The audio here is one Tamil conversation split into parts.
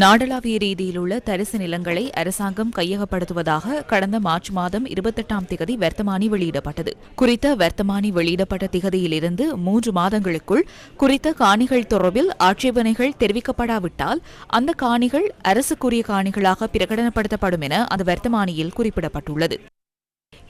நாடளாவிய ரீதியில் உள்ள தரிசு நிலங்களை அரசாங்கம் கையகப்படுத்துவதாக கடந்த மார்ச் மாதம் இருபத்தெட்டாம் திகதி வர்த்தமானி வெளியிடப்பட்டது. குறித்த வர்த்தமானி வெளியிடப்பட்ட திகதியிலிருந்து மூன்று மாதங்களுக்குள் குறித்த காணிகள் தொடர்பில் ஆட்சேபனைகள் தெரிவிக்கப்படாவிட்டால் அந்த காணிகள் அரசுக்குரிய காணிகளாக பிரகடனப்படுத்தப்படும் என அந்த வர்த்தமானியில் குறிப்பிடப்பட்டுள்ளது.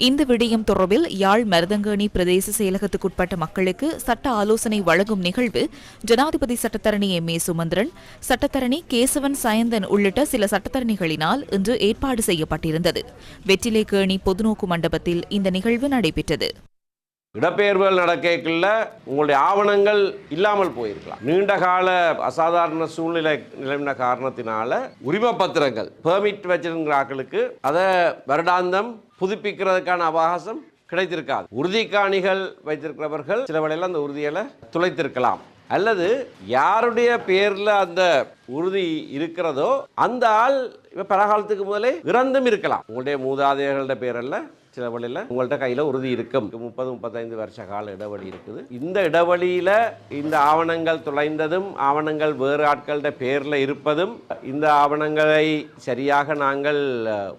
இந்த விடயம் தொடர்பில் யாழ் மருதங்கேணி பிரதேச செயலகத்துக்குட்பட்ட மக்களுக்கு சட்ட ஆலோசனை வழங்கும் நிகழ்வு ஜனாதிபதி சட்டத்தரணி எம் ஏ சுமந்திரன் சட்டத்தரணி கேசவன் சயந்தன் உள்ளிட்ட சில சட்டத்தரணிகளினால் இன்று ஏற்பாடு செய்யப்பட்டிருந்தது. வெற்றிலைக்கேணி பொதுநோக்கு மண்டபத்தில் இந்த நிகழ்வு நடைபெற்றது. இடப்பெயர்வுகள் நடக்கல உங்களுடைய ஆவணங்கள் இல்லாமல் போயிருக்கலாம். நீண்ட கால அசாதாரண சூழ்நிலை நிலவின காரணத்தினால உரிம பத்திரங்கள் பெர்மிட் வச்சிருக்கிறார்களுக்கு அதை வருடாந்தம் புதுப்பிக்கிறதுக்கான அவகாசம் கிடைத்திருக்காது. உறுதிக்காணிகள் வைத்திருக்கிறவர்கள் சில வேளையில் அந்த உறுதிகளை துளைத்திருக்கலாம். அல்லது யாருடைய பேர்ல அந்த உறுதி இருக்கிறதோ அந்த ஆள் இப்ப பலகாலத்துக்கு முதலே இறந்தும் இருக்கலாம். உங்களுடைய மூதாதையர்களோட பேரல்ல சில வழியில் உங்கள்ட்ட கையில் உறுதி இருக்கும். முப்பது முப்பத்தைந்து வருஷ கால இடைவெளி இருக்குது. இந்த இடைவெளியில் இந்த ஆவணங்கள் தொலைந்ததும் ஆவணங்கள் வேறு ஆட்கள்ட பேரில் இருப்பதும் இந்த ஆவணங்களை சரியாக நாங்கள்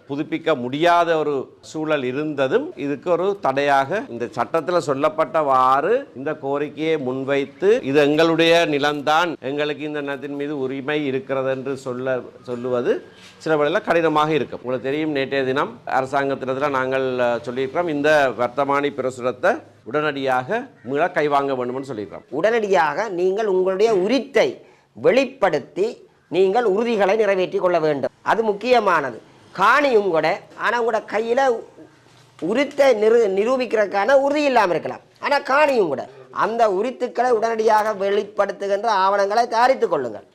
புதுப்பிக்க முடியாத ஒரு சூழல் இருந்ததும் இதுக்கு ஒரு தடையாக இந்த சட்டத்தில் சொல்லப்பட்டவாறு இந்த கோரிக்கையை முன்வைத்து இது எங்களுடைய நிலம்தான் எங்களுக்கு இந்த நிலத்தின் மீது உரிமை இருக்கிறது என்று சொல்ல சொல்லுவது சில வேளையில் கடினமாக இருக்கும். உங்களுக்கு தெரியும் நேற்றைய தினம் அரசாங்கத்தினத்தில் நாங்கள் சொல்லியிருக்கிறோம் இந்த வர்த்தமானி பிரசுரத்தை உடனடியாக மீள கைவாங்க வேண்டும்னு சொல்லியிருக்கிறோம். உடனடியாக நீங்கள் உங்களுடைய உரித்தை வெளிப்படுத்தி நீங்கள் உறுதிகளை நிறைவேற்றி கொள்ள வேண்டும். அது முக்கியமானது. காணியும் கூட ஆனால் உங்களோட கையில் உரித்தை நிரு நிரூபிக்கிறதுக்கான உறுதி இல்லாமல் இருக்கலாம். ஆனால் காணியும் கூட. அந்த உரித்துக்களை உடனடியாக வெளிப்படுத்துகின்ற ஆவணங்களை தயாரித்துக் கொள்ளுங்கள்.